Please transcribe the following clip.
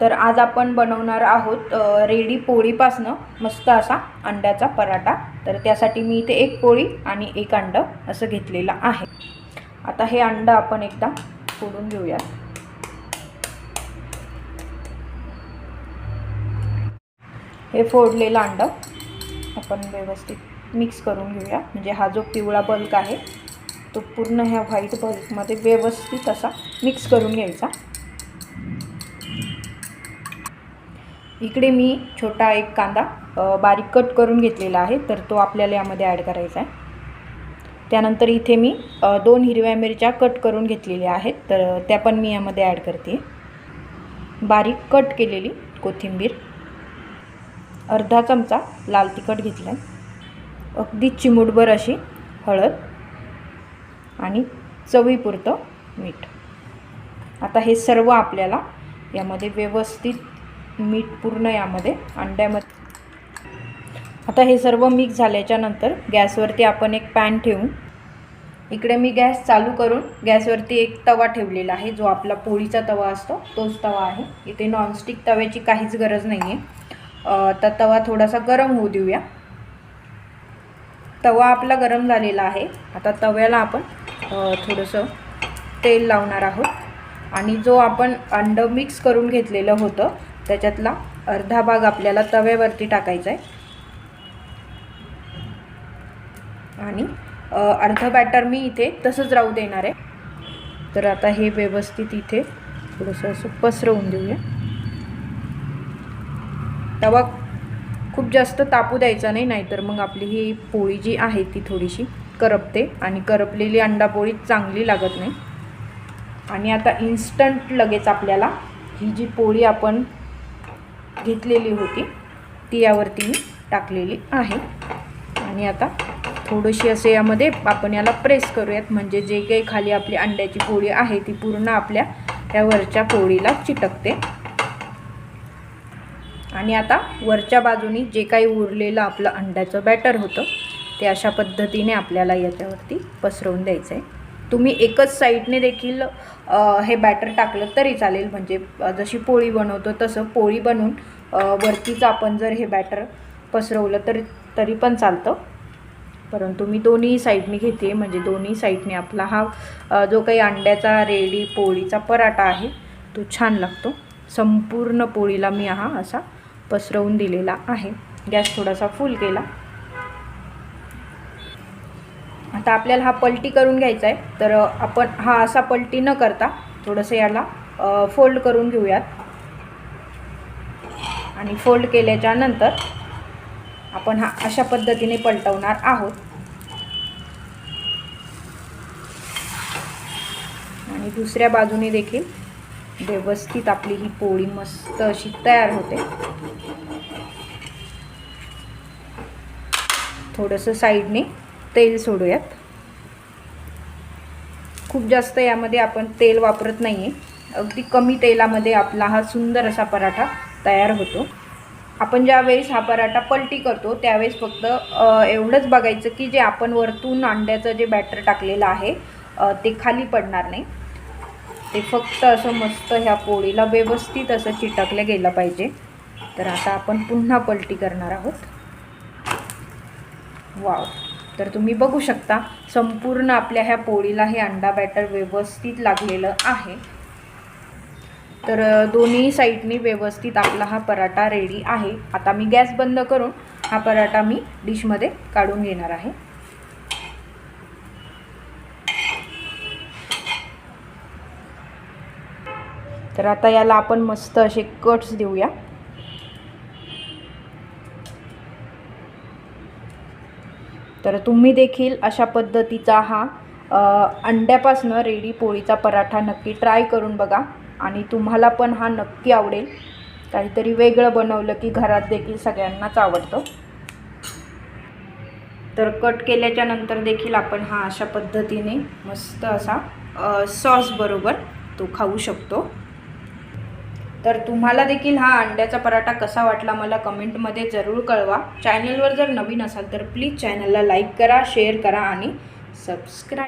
तर आज आपण बनवणार आहोत रेडी पोळीपासनं मस्त असा अंड्याचा पराठा. तर त्यासाठी मी इथे एक पोळी आणि एक अंडं असं घेतलेलं आहे. आता हे अंडं आपण एकदा फोडून घेऊयात. हे फोडलेलं अंड आपण व्यवस्थित मिक्स करून घेऊया. म्हणजे हा जो पिवळा बल्क आहे तो पूर्ण ह्या व्हाईट बल्कमध्ये व्यवस्थित असा मिक्स करून घ्यायचा. इकडे मी छोटा एक कांदा बारीक कट करून घेतलेला आहे तर तो आपल्याला यामध्ये ॲड करायचा आहे. त्यानंतर इथे मी दोन हिरव्या मिरच्या कट करून घेतलेल्या आहेत तर त्या पण मी यामध्ये ॲड करते. बारीक कट केलेली कोथिंबीर. अर्धा चमचा लाल तिखट घेतला आहे अगदी चिमूटभर अशी हळद आणि चवीपुरतं मीठ. आता हे सर्व आपल्याला यामध्ये व्यवस्थित मीठ पूर्ण यामध्ये अंड्यामध्ये. आता हे सर्व मिक्स झाल्याच्यानंतर गॅसवरती आपण एक पॅन ठेवून इकडे मी गॅस चालू करून गॅसवरती एक तवा ठेवलेला आहे जो आपला पोळीचा तवा असतो तोच तवा आहे. इथे नॉनस्टिक तव्याची काहीच गरज नाही आहे तर तवा थोडासा गरम होऊ देऊया. तवा आपला गरम झालेला आहे. आता तव्याला आपण थोडंसं तेल लावणार आहोत. आणि जो आपण अंडं मिक्स करून घेतलेलं होतं त्याच्यातला अर्धा भाग आपल्याला तव्यावरती टाकायचा आहे. आणि अ, अर्धं बॅटर मी इथे तसंच राहू देणार आहे. तर आता हे व्यवस्थित इथे थोडंसं असं पसरवून देऊया. तवा खूप जास्त तापू द्यायचा नाही नाहीतर मग आपली ही पोळी जी आहे ती थोडीशी करपते आणि करपलेली अंडापोळी चांगली लागत नाही. आणि आता इन्स्टंट लगेच आपल्याला ही जी पोळी आपण घेतलेली होती. ती यावरती मी टाकलेली आहे. आणि आता थोडीशी असे यामध्ये आपण याला प्रेस करूयात. म्हणजे जे काही खाली आपली अंड्याची पोळी आहे ती पूर्ण आपल्या त्या वरच्या पोळीला चिटकते. आणि आता वरच्या बाजूनी जे काही उरलेलं आपलं अंड्याचं बॅटर होतं ते अशा पद्धतीने आपल्याला याच्यावरती पसरवून द्यायचं आहे तुम्ही एकच साईडने देखील हे बॅटर टाकलं तरी चालेल. म्हणजे जशी पोळी बनवतो तसं पोळी बनवून वरतीच आपण जर हे बॅटर पसरवलं तरी तरी पण चालतं. परंतु मी दोन्ही साईडने घेते. म्हणजे दोन्ही साईडने आपला हा जो काही अंड्याचा रेडी पोळीचा पराठा आहे तो छान लागतो. संपूर्ण पोळीला मी हा असा पसरवून दिलेला आहे. गॅस थोडासा फुल केला. आता आपल्याला हा पलटी करून घ्यायचा आहे. तर आपण हा असा पलटी न करता थोडंसं याला फोल्ड करून घेऊयात. आणि फोल्ड केल्याच्यानंतर आपण हा अशा पद्धतीने पलटवणार आहोत. आणि दुसऱ्या बाजूने देखील व्यवस्थित आपली ही पोळी मस्त अशी तयार होते. थोडंसं साईडने तेल सोडूयात. खूप जास्त यामध्ये आपण तेल वापरत नाही आहे अगदी कमी तेलामध्ये आपला हा सुंदर असा पराठा तयार होतो. आपण ज्यावेळेस हा पराठा पलटी करतो त्यावेळेस फक्त एवढंच बघायचं की जे आपण वरतून अंड्याचं जे बॅटर टाकलेलं आहे ते खाली पडणार नाही. ते फक्त असं मस्त ह्या पोळीला व्यवस्थित असं चिटकलं गेलं पाहिजे. तर आता आपण पुन्हा पलटी करणार आहोत. वाव. तर तुम्ही बघू शकता संपूर्ण आपल्या ह्या पोळीला हे अंडा बॅटर व्यवस्थित लागलेलं आहे. तर दोन्ही साईडनी व्यवस्थित आपला हा पराठा रेडी आहे. आता मी गॅस बंद करून हा पराठा मी डिशमध्ये काढून घेणार आहे. तर आता याला आपण मस्त असे कट्स देऊया. तर तुम्ही देखील अशा पद्धतीचा हा अंड्यापासनं रेडी पोळीचा पराठा नक्की ट्राय करून बघा आणि तुम्हाला पण हा नक्की आवडेल. काहीतरी वेगळं बनवलं की घरात देखील सगळ्यांनाच आवडतं. तर कट केल्याच्यानंतर देखील आपण हा अशा पद्धतीने मस्त असा सॉस बरोबर तो खाऊ शकतो. तर तुम्हाला देखील हा अंड्याचा पराठा कसा वाटला मला कमेंटमध्ये जरूर कळवा. चॅनलवर जर नवीन असाल तर प्लीज चॅनलला लाईक करा शेअर करा आणि सबस्क्राईब